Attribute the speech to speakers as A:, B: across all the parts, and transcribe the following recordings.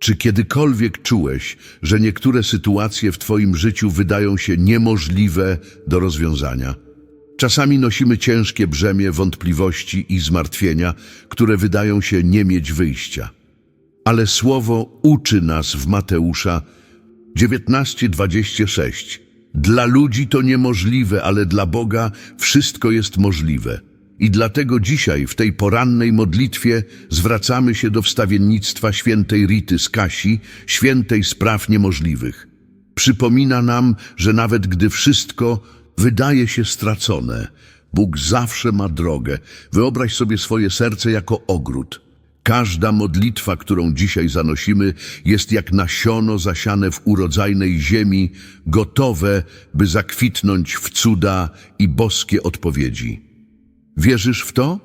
A: Czy kiedykolwiek czułeś, że niektóre sytuacje w Twoim życiu wydają się niemożliwe do rozwiązania? Czasami nosimy ciężkie brzemię wątpliwości i zmartwienia, które wydają się nie mieć wyjścia. Ale słowo uczy nas w Mateusza 19:26. Dla ludzi to niemożliwe, ale dla Boga wszystko jest możliwe. I dlatego dzisiaj w tej porannej modlitwie zwracamy się do wstawiennictwa świętej Rity z Kasi, świętej spraw niemożliwych. Przypomina nam, że nawet gdy wszystko wydaje się stracone, Bóg zawsze ma drogę. Wyobraź sobie swoje serce jako ogród. Każda modlitwa, którą dzisiaj zanosimy, jest jak nasiono zasiane w urodzajnej ziemi, gotowe, by zakwitnąć w cuda i boskie odpowiedzi. Wierzysz w to?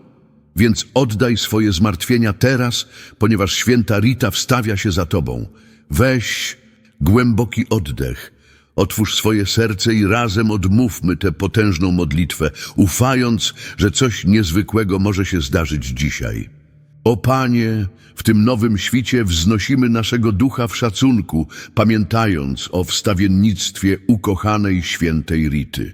A: Więc oddaj swoje zmartwienia teraz, ponieważ święta Rita wstawia się za tobą. Weź głęboki oddech. Otwórz swoje serce i razem odmówmy tę potężną modlitwę, ufając, że coś niezwykłego może się zdarzyć dzisiaj. O Panie, w tym nowym świcie wznosimy naszego ducha w szacunku, pamiętając o wstawiennictwie ukochanej świętej Rity.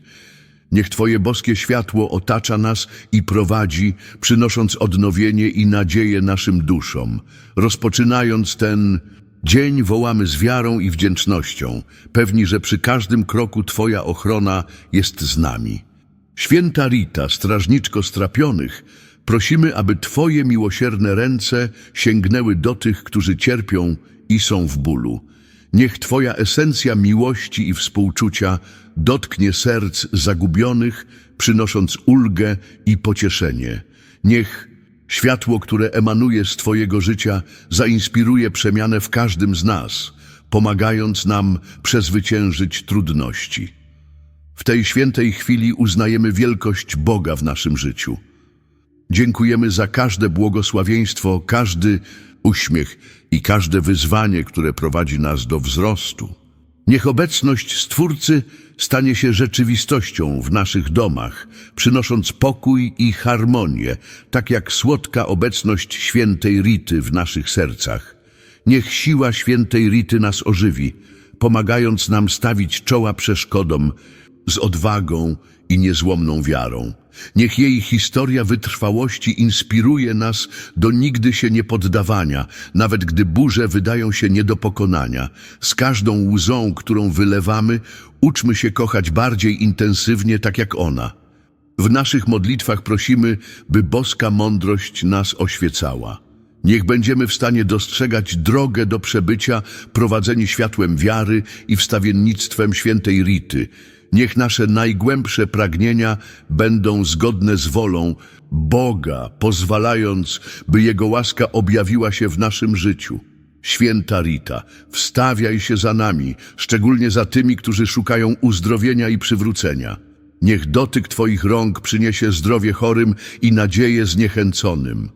A: Niech Twoje boskie światło otacza nas i prowadzi, przynosząc odnowienie i nadzieję naszym duszom. Rozpoczynając ten dzień wołamy z wiarą i wdzięcznością, pewni, że przy każdym kroku Twoja ochrona jest z nami. Święta Rita, strażniczko strapionych, prosimy, aby Twoje miłosierne ręce sięgnęły do tych, którzy cierpią i są w bólu. Niech Twoja esencja miłości i współczucia dotknie serc zagubionych, przynosząc ulgę i pocieszenie. Niech światło, które emanuje z Twojego życia, zainspiruje przemianę w każdym z nas, pomagając nam przezwyciężyć trudności. W tej świętej chwili uznajemy wielkość Boga w naszym życiu. Dziękujemy za każde błogosławieństwo, każdy uśmiech i każde wyzwanie, które prowadzi nas do wzrostu. Niech obecność Stwórcy stanie się rzeczywistością w naszych domach, przynosząc pokój i harmonię, tak jak słodka obecność świętej Rity w naszych sercach. Niech siła świętej Rity nas ożywi, pomagając nam stawić czoła przeszkodom z odwagą i niezłomną wiarą. Niech jej historia wytrwałości inspiruje nas do nigdy się nie poddawania, nawet gdy burze wydają się nie do pokonania. Z każdą łzą, którą wylewamy, uczmy się kochać bardziej intensywnie, tak jak ona. W naszych modlitwach prosimy, by boska mądrość nas oświecała. Niech będziemy w stanie dostrzegać drogę do przebycia, prowadzeni światłem wiary i wstawiennictwem świętej Rity. Niech nasze najgłębsze pragnienia będą zgodne z wolą Boga, pozwalając, by Jego łaska objawiła się w naszym życiu. Święta Rita, wstawiaj się za nami, szczególnie za tymi, którzy szukają uzdrowienia i przywrócenia. Niech dotyk Twoich rąk przyniesie zdrowie chorym i nadzieję zniechęconym.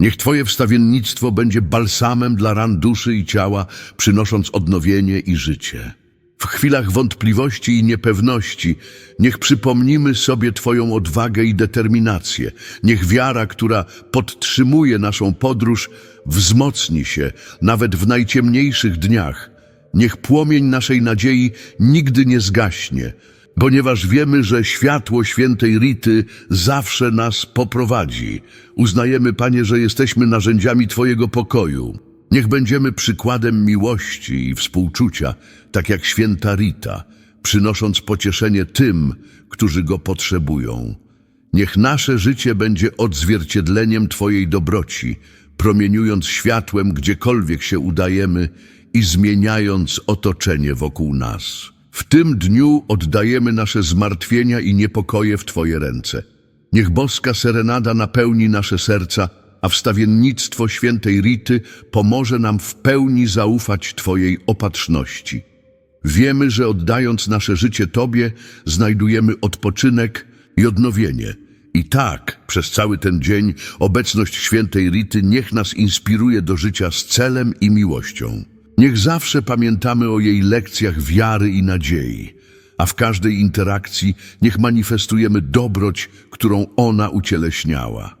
A: Niech Twoje wstawiennictwo będzie balsamem dla ran duszy i ciała, przynosząc odnowienie i życie. W chwilach wątpliwości i niepewności niech przypomnimy sobie Twoją odwagę i determinację. Niech wiara, która podtrzymuje naszą podróż, wzmocni się nawet w najciemniejszych dniach. Niech płomień naszej nadziei nigdy nie zgaśnie, ponieważ wiemy, że światło świętej Rity zawsze nas poprowadzi. Uznajemy, Panie, że jesteśmy narzędziami Twojego pokoju. Niech będziemy przykładem miłości i współczucia, tak jak święta Rita, przynosząc pocieszenie tym, którzy go potrzebują. Niech nasze życie będzie odzwierciedleniem Twojej dobroci, promieniując światłem gdziekolwiek się udajemy i zmieniając otoczenie wokół nas. W tym dniu oddajemy nasze zmartwienia i niepokoje w Twoje ręce. Niech boska serenada napełni nasze serca, a wstawiennictwo świętej Rity pomoże nam w pełni zaufać Twojej opatrzności. Wiemy, że oddając nasze życie Tobie, znajdujemy odpoczynek i odnowienie. I tak, przez cały ten dzień, obecność świętej Rity niech nas inspiruje do życia z celem i miłością. Niech zawsze pamiętamy o jej lekcjach wiary i nadziei, a w każdej interakcji niech manifestujemy dobroć, którą ona ucieleśniała.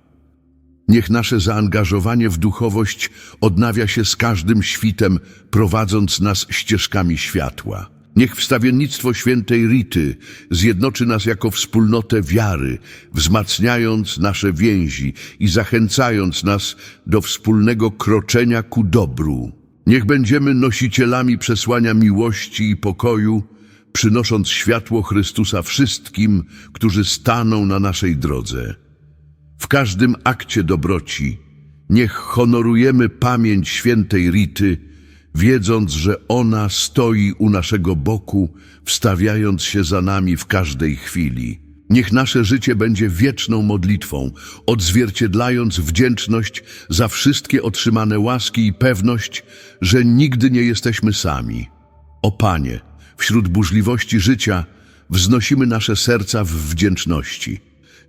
A: Niech nasze zaangażowanie w duchowość odnawia się z każdym świtem, prowadząc nas ścieżkami światła. Niech wstawiennictwo świętej Rity zjednoczy nas jako wspólnotę wiary, wzmacniając nasze więzi i zachęcając nas do wspólnego kroczenia ku dobru. Niech będziemy nosicielami przesłania miłości i pokoju, przynosząc światło Chrystusa wszystkim, którzy staną na naszej drodze. W każdym akcie dobroci niech honorujemy pamięć świętej Rity, wiedząc, że ona stoi u naszego boku, wstawiając się za nami w każdej chwili. Niech nasze życie będzie wieczną modlitwą, odzwierciedlając wdzięczność za wszystkie otrzymane łaski i pewność, że nigdy nie jesteśmy sami. O Panie, wśród burzliwości życia wznosimy nasze serca w wdzięczności.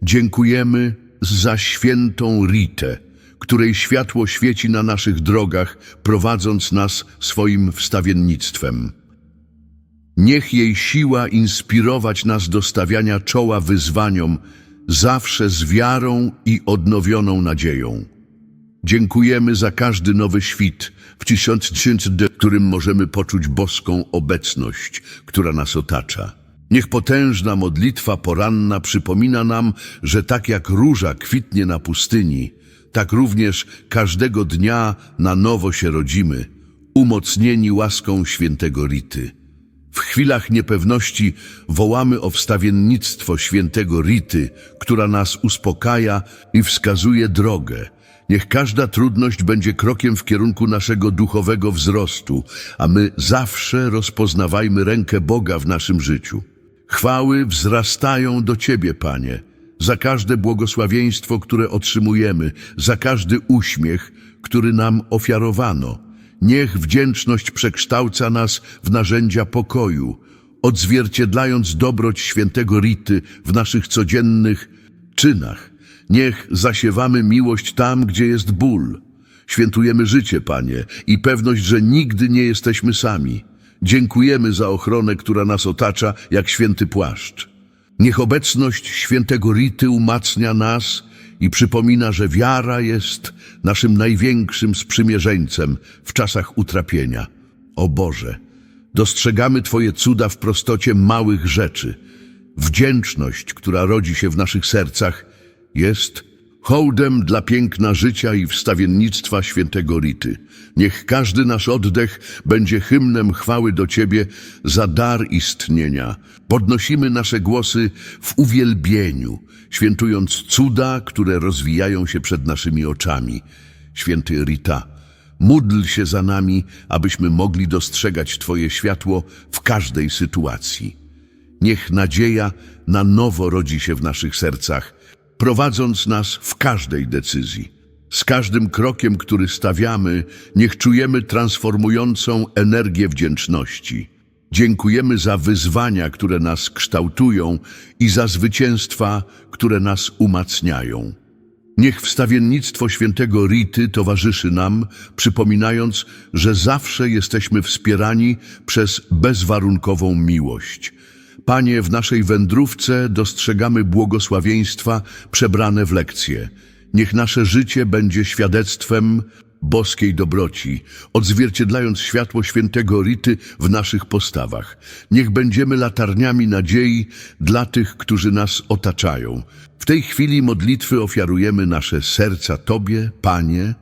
A: Dziękujemy za świętą Ritę, której światło świeci na naszych drogach, prowadząc nas swoim wstawiennictwem. Niech jej siła inspirować nas do stawiania czoła wyzwaniom, zawsze z wiarą i odnowioną nadzieją. Dziękujemy za każdy nowy świt, w tysiąc w którym możemy poczuć boską obecność, która nas otacza. Niech potężna modlitwa poranna przypomina nam, że tak jak róża kwitnie na pustyni, tak również każdego dnia na nowo się rodzimy, umocnieni łaską świętego Rity. W chwilach niepewności wołamy o wstawiennictwo świętego Rity, która nas uspokaja i wskazuje drogę. Niech każda trudność będzie krokiem w kierunku naszego duchowego wzrostu, a my zawsze rozpoznawajmy rękę Boga w naszym życiu. Chwały wzrastają do Ciebie, Panie, za każde błogosławieństwo, które otrzymujemy, za każdy uśmiech, który nam ofiarowano. Niech wdzięczność przekształca nas w narzędzia pokoju, odzwierciedlając dobroć świętego Rity w naszych codziennych czynach. Niech zasiewamy miłość tam, gdzie jest ból. Świętujemy życie, Panie, i pewność, że nigdy nie jesteśmy sami. Dziękujemy za ochronę, która nas otacza jak święty płaszcz. Niech obecność świętego Rity umacnia nas i przypomina, że wiara jest naszym największym sprzymierzeńcem w czasach utrapienia. O Boże, dostrzegamy Twoje cuda w prostocie małych rzeczy. Wdzięczność, która rodzi się w naszych sercach, jest hołdem dla piękna życia i wstawiennictwa świętego Rity. Niech każdy nasz oddech będzie hymnem chwały do Ciebie za dar istnienia. Podnosimy nasze głosy w uwielbieniu, świętując cuda, które rozwijają się przed naszymi oczami. Święty Rita, módl się za nami, abyśmy mogli dostrzegać Twoje światło w każdej sytuacji. Niech nadzieja na nowo rodzi się w naszych sercach, prowadząc nas w każdej decyzji. Z każdym krokiem, który stawiamy, niech czujemy transformującą energię wdzięczności. Dziękujemy za wyzwania, które nas kształtują i za zwycięstwa, które nas umacniają. Niech wstawiennictwo świętego Rity towarzyszy nam, przypominając, że zawsze jesteśmy wspierani przez bezwarunkową miłość. Panie, w naszej wędrówce dostrzegamy błogosławieństwa przebrane w lekcje. Niech nasze życie będzie świadectwem boskiej dobroci, odzwierciedlając światło świętego Rity w naszych postawach. Niech będziemy latarniami nadziei dla tych, którzy nas otaczają. W tej chwili modlitwy ofiarujemy nasze serca Tobie, Panie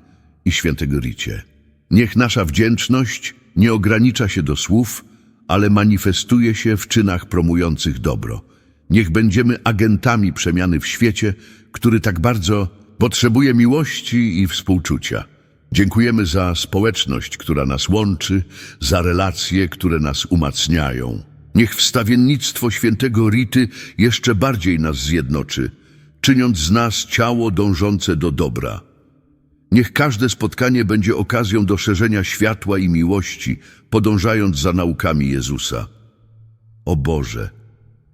A: i świętego Ricie. Niech nasza wdzięczność nie ogranicza się do słów, ale manifestuje się w czynach promujących dobro. Niech będziemy agentami przemiany w świecie, który tak bardzo potrzebuje miłości i współczucia. Dziękujemy za społeczność, która nas łączy, za relacje, które nas umacniają. Niech wstawiennictwo świętego Rity jeszcze bardziej nas zjednoczy, czyniąc z nas ciało dążące do dobra. Niech każde spotkanie będzie okazją do szerzenia światła i miłości, podążając za naukami Jezusa. O Boże,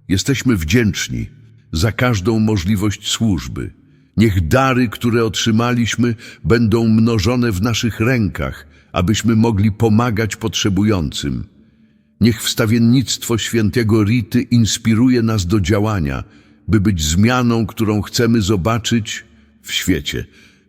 A: jesteśmy wdzięczni za każdą możliwość służby. Niech dary, które otrzymaliśmy, będą mnożone w naszych rękach, abyśmy mogli pomagać potrzebującym. Niech wstawiennictwo świętego Rity inspiruje nas do działania, by być zmianą, którą chcemy zobaczyć w świecie.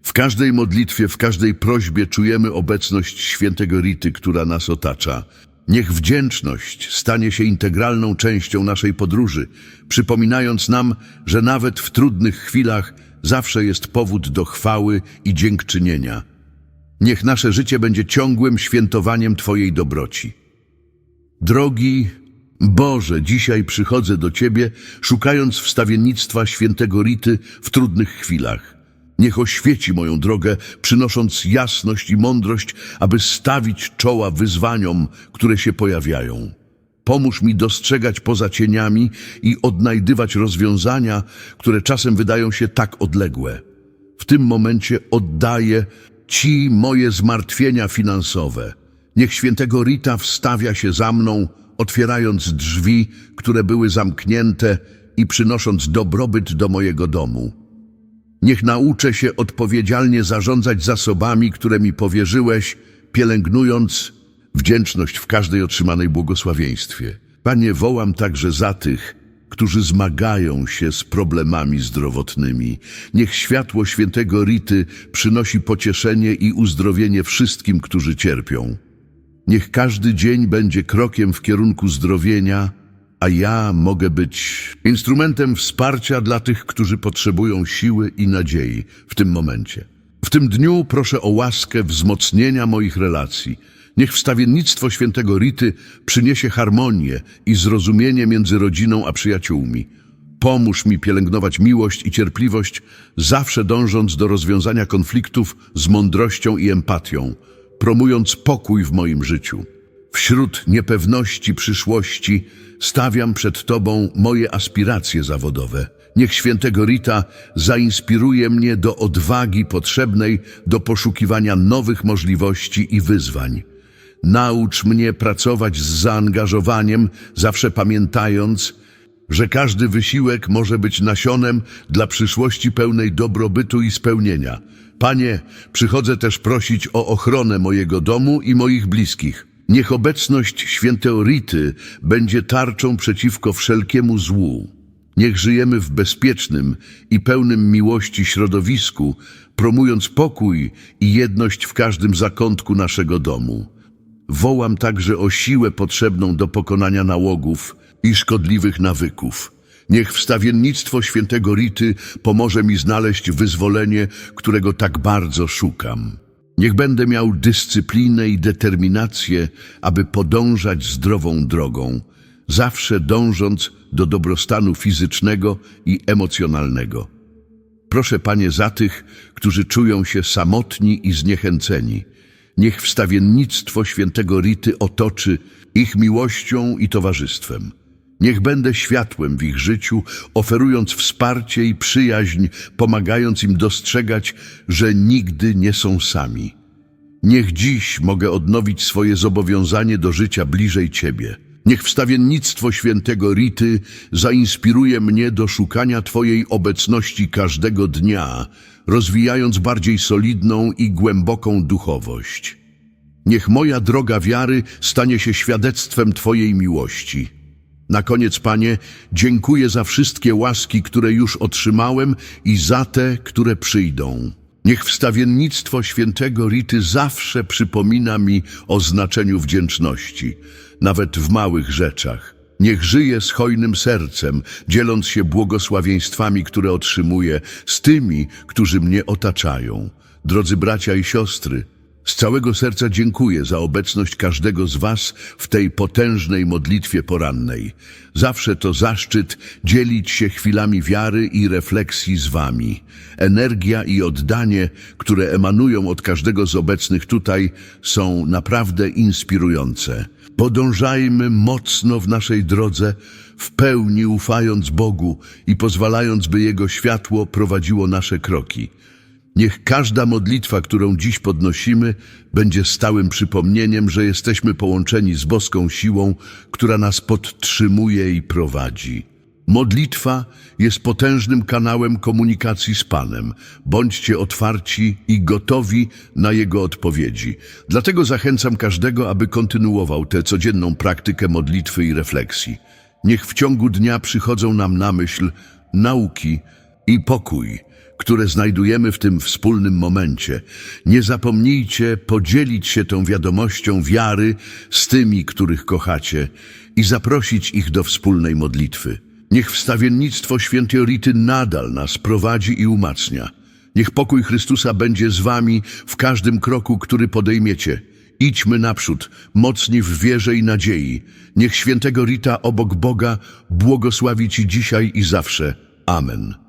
A: W każdej modlitwie, w każdej prośbie czujemy obecność świętego Rity, która nas otacza. Niech wdzięczność stanie się integralną częścią naszej podróży, przypominając nam, że nawet w trudnych chwilach zawsze jest powód do chwały i dziękczynienia. Niech nasze życie będzie ciągłym świętowaniem Twojej dobroci. Drogi Boże, dzisiaj przychodzę do Ciebie, szukając wstawiennictwa świętego Rity w trudnych chwilach. Niech oświeci moją drogę, przynosząc jasność i mądrość, aby stawić czoła wyzwaniom, które się pojawiają. Pomóż mi dostrzegać poza cieniami i odnajdywać rozwiązania, które czasem wydają się tak odległe. W tym momencie oddaję Ci moje zmartwienia finansowe. Niech świętego Rita wstawia się za mną, otwierając drzwi, które były zamknięte i przynosząc dobrobyt do mojego domu. Niech nauczę się odpowiedzialnie zarządzać zasobami, które mi powierzyłeś, pielęgnując wdzięczność w każdej otrzymanej błogosławieństwie. Panie, wołam także za tych, którzy zmagają się z problemami zdrowotnymi. Niech światło świętego Rity przynosi pocieszenie i uzdrowienie wszystkim, którzy cierpią. Niech każdy dzień będzie krokiem w kierunku zdrowienia, a ja mogę być instrumentem wsparcia dla tych, którzy potrzebują siły i nadziei w tym momencie. W tym dniu proszę o łaskę wzmocnienia moich relacji. Niech wstawiennictwo świętego Rity przyniesie harmonię i zrozumienie między rodziną a przyjaciółmi. Pomóż mi pielęgnować miłość i cierpliwość, zawsze dążąc do rozwiązania konfliktów z mądrością i empatią, promując pokój w moim życiu. Wśród niepewności przyszłości stawiam przed Tobą moje aspiracje zawodowe. Niech świętego Rita zainspiruje mnie do odwagi potrzebnej do poszukiwania nowych możliwości i wyzwań. Naucz mnie pracować z zaangażowaniem, zawsze pamiętając, że każdy wysiłek może być nasionem dla przyszłości pełnej dobrobytu i spełnienia. Panie, przychodzę też prosić o ochronę mojego domu i moich bliskich. Niech obecność świętego Rity będzie tarczą przeciwko wszelkiemu złu. Niech żyjemy w bezpiecznym i pełnym miłości środowisku, promując pokój i jedność w każdym zakątku naszego domu. Wołam także o siłę potrzebną do pokonania nałogów i szkodliwych nawyków. Niech wstawiennictwo świętego Rity pomoże mi znaleźć wyzwolenie, którego tak bardzo szukam. Niech będę miał dyscyplinę i determinację, aby podążać zdrową drogą, zawsze dążąc do dobrostanu fizycznego i emocjonalnego. Proszę, Panie, za tych, którzy czują się samotni i zniechęceni. Niech wstawiennictwo świętego Rity otoczy ich miłością i towarzystwem. Niech będę światłem w ich życiu, oferując wsparcie i przyjaźń, pomagając im dostrzegać, że nigdy nie są sami. Niech dziś mogę odnowić swoje zobowiązanie do życia bliżej Ciebie. Niech wstawiennictwo świętego Rity zainspiruje mnie do szukania Twojej obecności każdego dnia, rozwijając bardziej solidną i głęboką duchowość. Niech moja droga wiary stanie się świadectwem Twojej miłości. Na koniec, Panie, dziękuję za wszystkie łaski, które już otrzymałem i za te, które przyjdą. Niech wstawiennictwo świętego Rity zawsze przypomina mi o znaczeniu wdzięczności, nawet w małych rzeczach. Niech żyje z hojnym sercem, dzieląc się błogosławieństwami, które otrzymuję, z tymi, którzy mnie otaczają. Drodzy bracia i siostry, z całego serca dziękuję za obecność każdego z Was w tej potężnej modlitwie porannej. Zawsze to zaszczyt dzielić się chwilami wiary i refleksji z Wami. Energia i oddanie, które emanują od każdego z obecnych tutaj, są naprawdę inspirujące. Podążajmy mocno w naszej drodze, w pełni ufając Bogu i pozwalając, by Jego światło prowadziło nasze kroki. Niech każda modlitwa, którą dziś podnosimy, będzie stałym przypomnieniem, że jesteśmy połączeni z boską siłą, która nas podtrzymuje i prowadzi. Modlitwa jest potężnym kanałem komunikacji z Panem. Bądźcie otwarci i gotowi na Jego odpowiedzi. Dlatego zachęcam każdego, aby kontynuował tę codzienną praktykę modlitwy i refleksji. Niech w ciągu dnia przychodzą nam na myśl nauki i pokój, które znajdujemy w tym wspólnym momencie. Nie zapomnijcie podzielić się tą wiadomością wiary z tymi, których kochacie i zaprosić ich do wspólnej modlitwy. Niech wstawiennictwo świętej Rity nadal nas prowadzi i umacnia. Niech pokój Chrystusa będzie z wami w każdym kroku, który podejmiecie. Idźmy naprzód, mocni w wierze i nadziei. Niech świętego Rita obok Boga błogosławi ci dzisiaj i zawsze. Amen.